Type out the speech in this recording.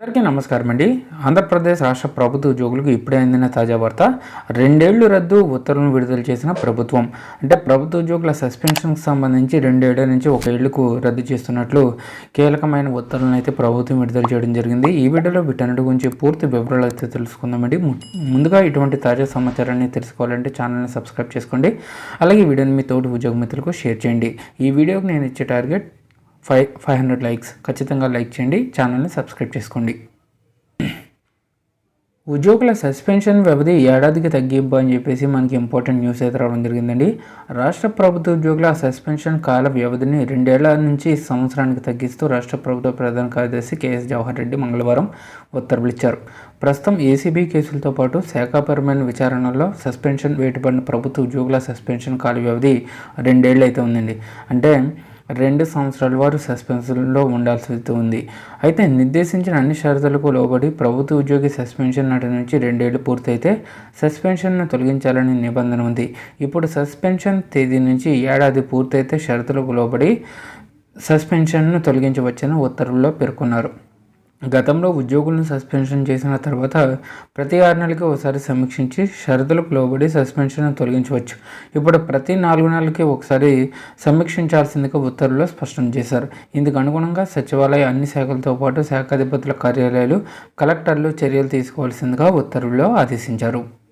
అందరికీ నమస్కారం అండి. ఆంధ్రప్రదేశ్ రాష్ట్ర ప్రభుత్వ ఉద్యోగులకు ఇప్పుడే అందిన తాజా వార్త రెండేళ్ళు రద్దు ఉత్తర్వులను విడుదల చేసిన ప్రభుత్వం. అంటే ప్రభుత్వ ఉద్యోగుల సస్పెన్షన్కి సంబంధించి రెండేళ్ళ నుంచి ఒక ఏళ్ళకు రద్దు చేస్తున్నట్లు కీలకమైన ఉత్తర్వులను అయితే ప్రభుత్వం విడుదల చేయడం జరిగింది. ఈ వీడియోలో వీటన్నిటి గురించి పూర్తి వివరాలు అయితే తెలుసుకుందామండి. ముందుగా ఇటువంటి తాజా సమాచారాన్ని తెలుసుకోవాలంటే ఛానల్ని సబ్స్క్రైబ్ చేసుకోండి. అలాగే ఈ వీడియోని మీ తోటి ఉద్యోగ మిత్రులకు షేర్ చేయండి. ఈ వీడియోకి నేను ఇచ్చే target five five hundred likes. ఖచ్చితంగా లైక్ చేయండి ఛానల్ని సబ్స్క్రైబ్ చేసుకోండి. ఉద్యోగుల సస్పెన్షన్ వ్యవధి ఏడాదికి తగ్గింపు అని చెప్పేసి మనకి ఇంపార్టెంట్ న్యూస్ అయితే రావడం జరిగిందండి. రాష్ట్ర ప్రభుత్వ ఉద్యోగుల సస్పెన్షన్ కాల వ్యవధిని రెండేళ్ళ నుంచి సంవత్సరానికి తగ్గిస్తూ రాష్ట్ర ప్రభుత్వ ప్రధాన కార్యదర్శి కేఎస్ జవహర్ రెడ్డి మంగళవారం ఉత్తర్వులు ఇచ్చారు. ప్రస్తుతం ఏసీబీ కేసులతో పాటు శాఖాపరమైన విచారణలో సస్పెన్షన్ వేటుపడిన ప్రభుత్వ ఉద్యోగుల సస్పెన్షన్ కాల వ్యవధి రెండేళ్ళు అయితే ఉందండి. అంటే రెండు సంవత్సరాల వారు సస్పెన్షన్లో ఉండాల్సి ఉంది. అయితే నిర్దేశించిన అన్ని షరతులకు లోబడి ప్రభుత్వ ఉద్యోగి సస్పెన్షన్ నాటి నుంచి రెండేళ్ళు పూర్తయితే సస్పెన్షన్ను తొలగించాలని నిబంధన ఉంది. ఇప్పుడు సస్పెన్షన్ తేదీ నుంచి ఏడాది పూర్తయితే షరతులకు లోబడి సస్పెన్షన్ను తొలగించవచ్చని ఉత్తర్వుల్లో పేర్కొన్నారు. గతంలో ఉద్యోగులను సస్పెన్షన్ చేసిన తర్వాత ప్రతి ఆరు నెలలకి ఒకసారి సమీక్షించి షరతులకు లోబడి సస్పెన్షన్ తొలగించవచ్చు. ఇప్పుడు ప్రతి నాలుగు నెలలకి ఒకసారి సమీక్షించాల్సిందిగా ఉత్తర్వుల్లో స్పష్టం చేశారు. ఇందుకు అనుగుణంగా సచివాలయ అన్ని శాఖలతో పాటు శాఖాధిపతుల కార్యాలయాలు కలెక్టర్లు చర్యలు తీసుకోవాల్సిందిగా ఉత్తర్వుల్లో ఆదేశించారు.